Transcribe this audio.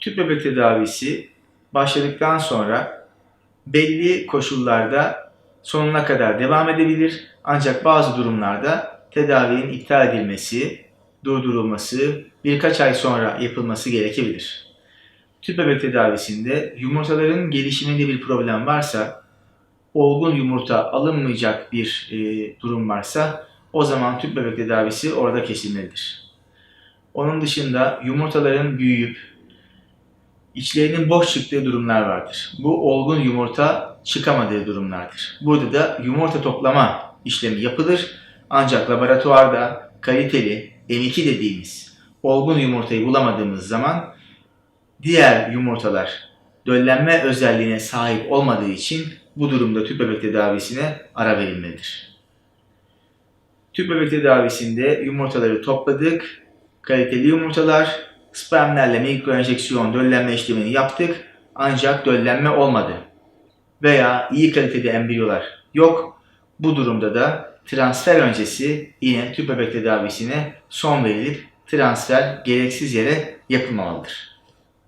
Tüp bebek tedavisi başladıktan sonra belli koşullarda sonuna kadar devam edebilir. Ancak bazı durumlarda tedavinin iptal edilmesi, durdurulması, birkaç ay sonra yapılması gerekebilir. Tüp bebek tedavisinde yumurtaların gelişiminde bir problem varsa, olgun yumurta alınmayacak bir e, durum varsa o zaman tüp bebek tedavisi orada kesilmelidir. Onun dışında yumurtaların büyüyüp içlerinin boş çıktığı durumlar vardır. Bu olgun yumurta çıkamadığı durumlardır. Burada da yumurta toplama işlemi yapılır. Ancak laboratuvarda kaliteli M2 dediğimiz olgun yumurtayı bulamadığımız zaman diğer yumurtalar döllenme özelliğine sahip olmadığı için bu durumda tüp bebek tedavisine ara verilmelidir. Tüp bebek tedavisinde yumurtaları topladık. Kaliteli yumurtalar, spermlerle mikroenjeksiyon döllenme işlemini yaptık. Ancak döllenme olmadı. Veya iyi kalitede embriyolar yok. Bu durumda da transfer öncesi yine tüp bebek tedavisine son verilip transfer gereksiz yere yapılmamalıdır.